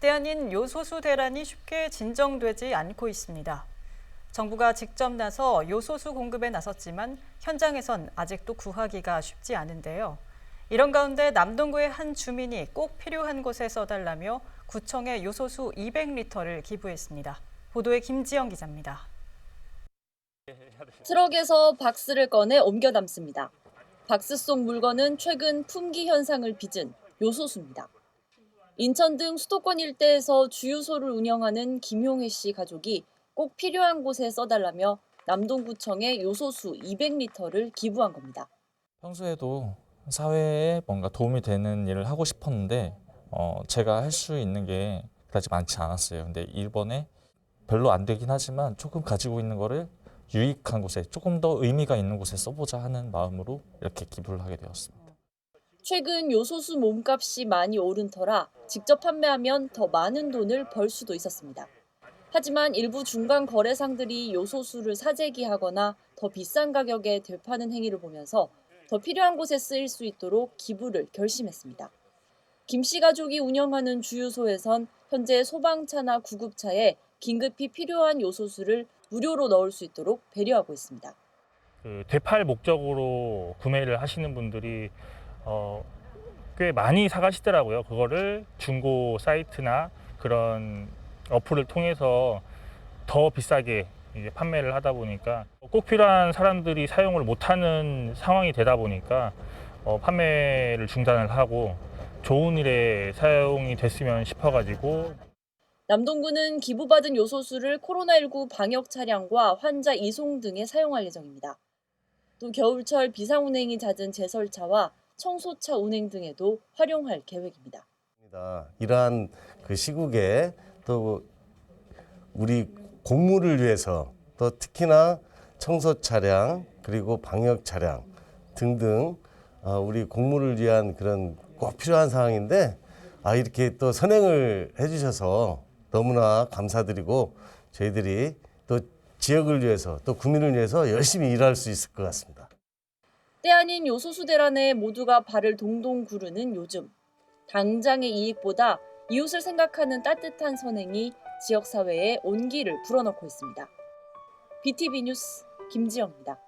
때 아닌 요소수 대란이 쉽게 진정되지 않고 있습니다. 정부가 직접 나서 요소수 공급에 나섰지만 현장에선 아직도 구하기가 쉽지 않은데요. 이런 가운데 남동구의 한 주민이 꼭 필요한 곳에 써달라며 구청에 요소수 200리터를 기부했습니다. 보도에 김지영 기자입니다. 트럭에서 박스를 꺼내 옮겨 담습니다. 박스 속 물건은 최근 품귀 현상을 빚은 요소수입니다. 인천 등 수도권 일대에서 주유소를 운영하는 김용혜 씨 가족이 꼭 필요한 곳에 써달라며 남동구청에 요소수 200리터를 기부한 겁니다. 평소에도 사회에 뭔가 도움이 되는 일을 하고 싶었는데 어, 제가 할 수 있는 게 그다지 많지 않았어요. 근데 이번에 별로 안 되긴 하지만 조금 가지고 있는 거를 유익한 곳에 조금 더 의미가 있는 곳에 써보자 하는 마음으로 이렇게 기부를 하게 되었습니다. 최근 요소수 몸값이 많이 오른 터라 직접 판매하면 더 많은 돈을 벌 수도 있었습니다. 하지만 일부 중간 거래상들이 요소수를 사재기하거나 더 비싼 가격에 되파는 행위를 보면서 더 필요한 곳에 쓰일 수 있도록 기부를 결심했습니다. 김 씨 가족이 운영하는 주유소에선 현재 소방차나 구급차에 긴급히 필요한 요소수를 무료로 넣을 수 있도록 배려하고 있습니다. 그 되팔 목적으로 구매를 하시는 분들이 어, 꽤 많이 사가시더라고요. 그거를 중고 사이트나 그런 어플을 통해서 더 비싸게 이제 판매를 하다 보니까 꼭 필요한 사람들이 사용을 못하는 상황이 되다 보니까 어, 판매를 중단을 하고 좋은 일에 사용이 됐으면 싶어가지고 남동구는 기부받은 요소수를 코로나19 방역 차량과 환자 이송 등에 사용할 예정입니다. 또 겨울철 비상 운행이 잦은 제설차와 청소차 운행 등에도 활용할 계획입니다. 입니다. 이러한 그 시국에 또 우리 공무를 위해서 또 특히나 청소 차량 그리고 방역 차량 등등 어, 우리 공무를 위한 그런 꼭 필요한 상황인데 아 이렇게 또 선행을 해주셔서 너무나 감사드리고 저희들이 또 지역을 위해서 또 국민을 위해서 열심히 일할 수 있을 것 같습니다. 때 아닌 요소수 대란에 모두가 발을 동동 구르는 요즘. 당장의 이익보다 이웃을 생각하는 따뜻한 선행이 지역사회에 온기를 불어넣고 있습니다. BTV 뉴스 김지영입니다.